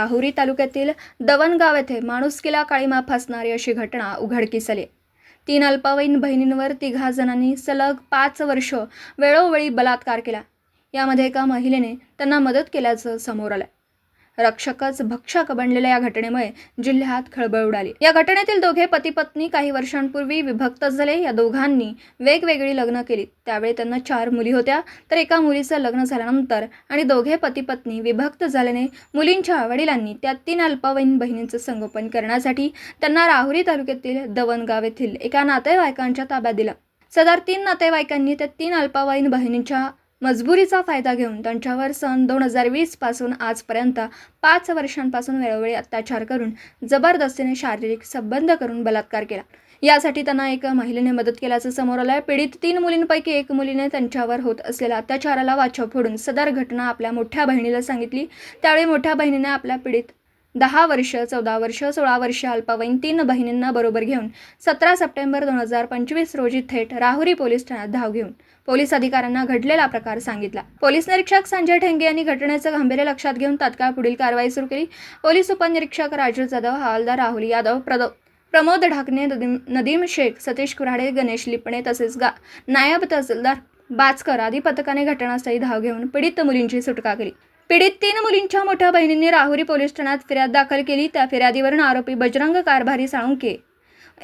राहुरी तालुक्यातील दवणगाव येथे माणुसकीला काळीमा फासणारी अशी घटना उघडकीस आली तीन अल्पवयीन बहिणींवर तिघा जणांनी सलग पाच वर्ष वेळोवेळी बलात्कार केला. यामध्ये एका महिलेने त्यांना मदत केल्याचं समोर आलं. रक्षकच भक्षक बनलेल्या या घटनेमुळे जिल्ह्यात खळबळ उडाली. या घटनेतील दोघे पती पत्नी काही वर्षांपूर्वी विभक्त झाले. या दोघांनी वेगवेगळी लग्न केली. त्यावेळी त्यांना चार मुली होत्या तर एका मुलीचं लग्न झाल्यानंतर आणि दोघे पती पत्नी विभक्त झाल्याने मुलींच्या वडिलांनी त्या तीन अल्पवयीन बहिणींचं संगोपन करण्यासाठी त्यांना राहुरी तालुक्यातील दवणगाव येथील एका नातेवाईकांच्या ताब्यात दिला. सदर तीन नातेवाईकांनी त्या तीन अल्पवयीन बहिणींच्या मजबुरीचा फायदा घेऊन त्यांच्यावर सन दोन हजार वीसपासून आजपर्यंत पाच वर्षांपासून वेळोवेळी अत्याचार करून जबरदस्तीने शारीरिक संबंध करून बलात्कार केला. यासाठी त्यांना एका महिलेने मदत केल्याचं समोर आलं आहे पीडित तीन मुलींपैकी एक मुलीने त्यांच्यावर होत असलेल्या अत्याचाराला वाचा फोडून सदर घटना आपल्या मोठ्या बहिणीला सांगितली. त्यावेळी मोठ्या बहिणीने आपल्या पीडित दहा वर्ष चौदा वर्ष सोळा वर्ष अल्पवयीन तीन बहिणींना बरोबर घेऊन सतरा सप्टेंबर दोन हजार पंचवीस रोजी थेट राहुरी पोलीस ठाण्यात धाव घेऊन पोलीस अधिकाऱ्यांना घडलेला प्रकार सांगितला. पोलीस निरीक्षक संजय ठेंगे यांनी घटनेचं गांभीर्य लक्षात घेऊन तात्काळ पुढील कारवाई सुरू केली. पोलीस उपनिरीक्षक राजू जाधव हवालदार राहुल यादव प्रद प्रमोद ढाकणे नदीम नदीम शेख सतीश कुऱ्हाडे गणेश लिपणे तसेच गा नायब तहसीलदार बाचकर आदी पथकाने घटनास्थळी धाव घेऊन पीडित मुलींची सुटका केली. पीडित तीन मुलींच्या मोठ्या बहिणींनी राहुरी पोलीस ठाण्यात फिर्याद दाखल केली. त्या फिर्यादीवरून आरोपी बजरंग कारभारी साळुंके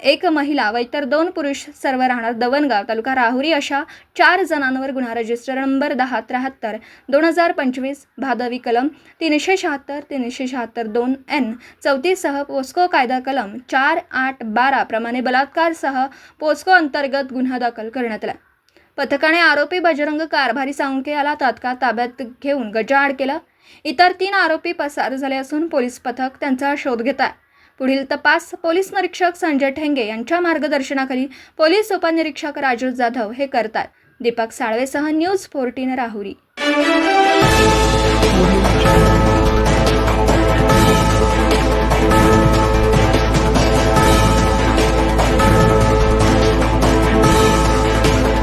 एक महिला व इतर दोन पुरुष सर्व राहणार दवणगाव तालुका राहुरी अशा चार जणांवर गुन्हा रजिस्टर नंबर दहा त्र्याहत्तर दोन हजार पंचवीस भादवी कलम तीनशे शहात्तर तीनशे शहात्तर दोन एन चौतीससह पोस्को कायदा कलम चार आठ बारा प्रमाणे बलात्कारसह पोस्को अंतर्गत गुन्हा दाखल करण्यात आला. पथकाने आरोपी बजरंग कारभारी साळुंके याला तात्काळ ताब्यात घेऊन गजाआड केला. इतर तीन आरोपी पसार झाले असून पोलीस पथक त्यांचा शोध घेत आहे पुढील तपास पोलीस निरीक्षक संजय ठेंगे यांच्या मार्गदर्शनाखाली पोलीस उपनिरीक्षक राजू जाधव हे करतात दीपक साळवेसह न्यूज फोर्टीन राहुरी.